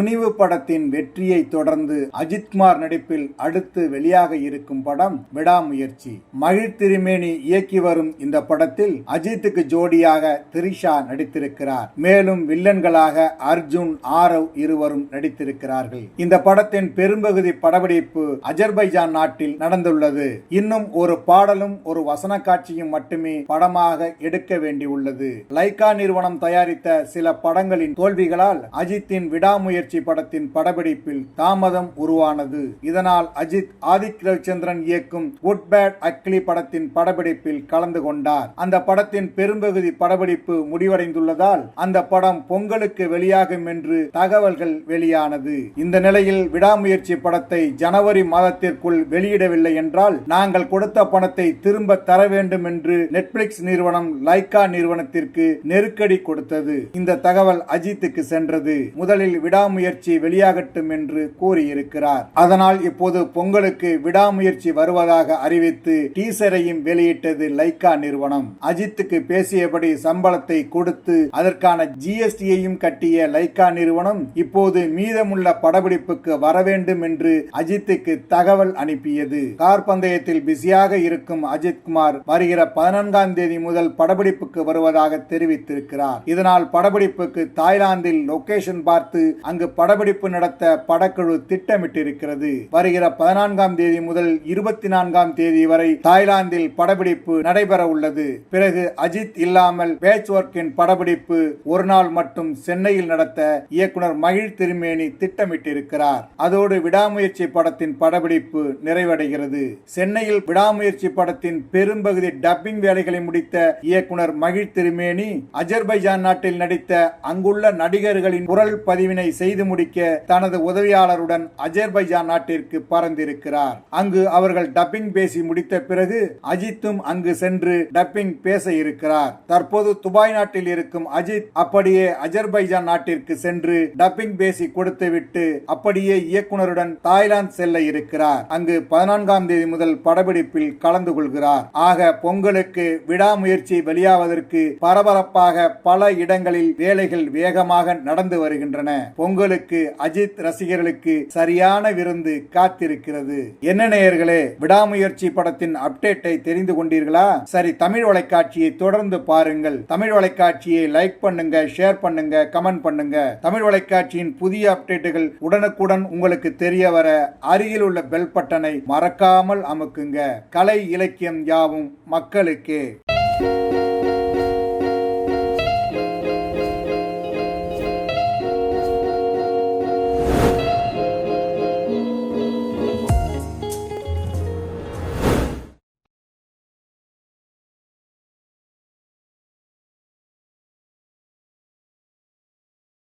துணிவு படத்தின் வெற்றியை தொடர்ந்து அஜித்குமார் நடிப்பில் அடுத்து வெளியாக இருக்கும் படம் விடாமுயற்சி. மகிழ் திருமேனி இயக்கி வரும் இந்த படத்தில் அஜித்துக்கு ஜோடியாக திரிஷா நடித்திருக்கிறார். மேலும் வில்லன்களாக அர்ஜுன் ஆரவ் இருவரும் நடித்திருக்கிறார்கள். இந்த படத்தின் பெரும்பகுதி படப்பிடிப்பு அஜர்பைஜான் நாட்டில் நடந்துள்ளது. இன்னும் ஒரு பாடலும் ஒரு வசன காட்சியும் மட்டுமே படமாக எடுக்க வேண்டியுள்ளது. லைகா நிறுவனம் தயாரித்த சில படங்களின் தோல்விகளால் அஜித்தின் விடாமுயற்சி படத்தின் படப்பிடிப்பில் தாமதம் உருவானது. இதனால் அஜித் ஆதிக் ரவிச்சந்திரன் இயக்கும் குட் பேட் அக்லி படத்தின் படப்பிடிப்பில் கலந்து கொண்டார். அந்த படத்தின் பெரும்பகுதி படப்பிடிப்பு முடிவடைந்துள்ளதால் அந்த படம் பொங்கலுக்கு வெளியாகும் என்று தகவல்கள் வெளியானது. இந்த நிலையில் விடாமுயற்சி படத்தை ஜனவரி மாதத்திற்குள் வெளியிடவில்லை என்றால் நாங்கள் கொடுத்த பணத்தை திரும்ப தர வேண்டும் என்று நெட்ஃபிளிக்ஸ் நிறுவனம் லைகா நிறுவனத்திற்கு நெருக்கடி கொடுத்தது. இந்த தகவல் அஜித்துக்கு சென்றது. முதலில் விடாமுயற்சி விடாமுயற்சி வெளியாகட்டும் என்று கூறியிருக்கிறார். அதனால் இப்போது பொங்கலுக்கு விடாமுயற்சி வருவதாக அறிவித்து டீசரையும் வெளியிட்டது லைகா நிறுவனம். அஜித்துக்கு பேசியபடி சம்பளத்தை கொடுத்து அதற்கான ஜிஎஸ்டியையும் கட்டிய லைகா நிறுவனம் இப்போது மீதமுள்ள படப்பிடிப்புக்கு வர வேண்டும் என்று அஜித்துக்கு தகவல் அனுப்பியது. கார் பந்தயத்தில் பிஸியாக இருக்கும் அஜித்குமார் வருகிற பதினான்காம் தேதி முதல் படப்பிடிப்புக்கு வருவதாக தெரிவித்திருக்கிறார். இதனால் படப்பிடிப்புக்கு தாய்லாந்தில் லொகேஷன் பார்த்து அங்கு அங்கு படப்பிடிப்பு நடத்த படக்குழு திட்டமிட்டிருக்கிறது. வருகிற பதினான்காம் தேதி முதல் இருபத்தி நான்காம் தேதி வரை தாய்லாந்தில் படப்பிடிப்பு நடைபெற உள்ளது. பிறகு அஜித் இல்லாமல் பேட்ச் ஒர்க்கின் படப்பிடிப்பு ஒரு நாள் மட்டும் சென்னையில் நடத்த இயக்குனர் மகிழ் திருமேனி திட்டமிட்டிருக்கிறார். அதோடு விடாமுயற்சி படத்தின் படப்பிடிப்பு நிறைவடைகிறது. சென்னையில் விடாமுயற்சி படத்தின் பெரும்பகுதி டப்பிங் வேலைகளை முடித்த இயக்குனர் மகிழ் திருமேனி அஜர்பைஜான் நாட்டில் நடித்த அங்குள்ள நடிகர்களின் குரல் பதிவினை செய்து செய்து முடிக்க தனது உதவியாளருடன் அஜர்பைஜான் நாட்டிற்கு பறந்திருக்கிறார். அங்கு அவர்கள் டப்பிங் பேசி முடித்த பிறகு அஜித்தும் அங்கு சென்று டப்பிங் பேச இருக்கிறார். தற்போது துபாய் நாட்டில் இருக்கும் அஜித் அப்படியே அஜர்பைஜான் நாட்டிற்கு சென்று டப்பிங் பேசி கொடுத்துவிட்டு அப்படியே இயக்குனருடன் தாய்லாந்து செல்ல இருக்கிறார். அங்கு பதினான்காம் தேதி முதல் படப்பிடிப்பில் கலந்து கொள்கிறார். ஆக பொங்கலுக்கு விடாமுயற்சி வெளியாவதற்கு பரபரப்பாக பல இடங்களில் வேலைகள் வேகமாக நடந்து வருகின்றன. பொங்கல் உங்களுக்கு அஜித் ரசிகர்களுக்கு சரியான விருந்து காத்திருக்கிறது. என்ன நேயர்களே விடாமுயற்சி படத்தின் அப்டேட்டை தெரிந்து கொண்டீர்களா? சரி தமிழ் வலைக்காட்சியை தொடர்ந்து பாருங்கள். தமிழ் வலைக்காட்சியை லைக் பண்ணுங்க ஷேர் பண்ணுங்க கமெண்ட் பண்ணுங்க. தமிழ் வலைக்காட்சியின் புதிய அப்டேட்டுகள் உடனுக்குடன் உங்களுக்கு தெரிய வர அருகில் உள்ள பெல் பட்டனை மறக்காமல் அமுக்குங்க. கலை இலக்கியம் யாவும் மக்களுக்கே.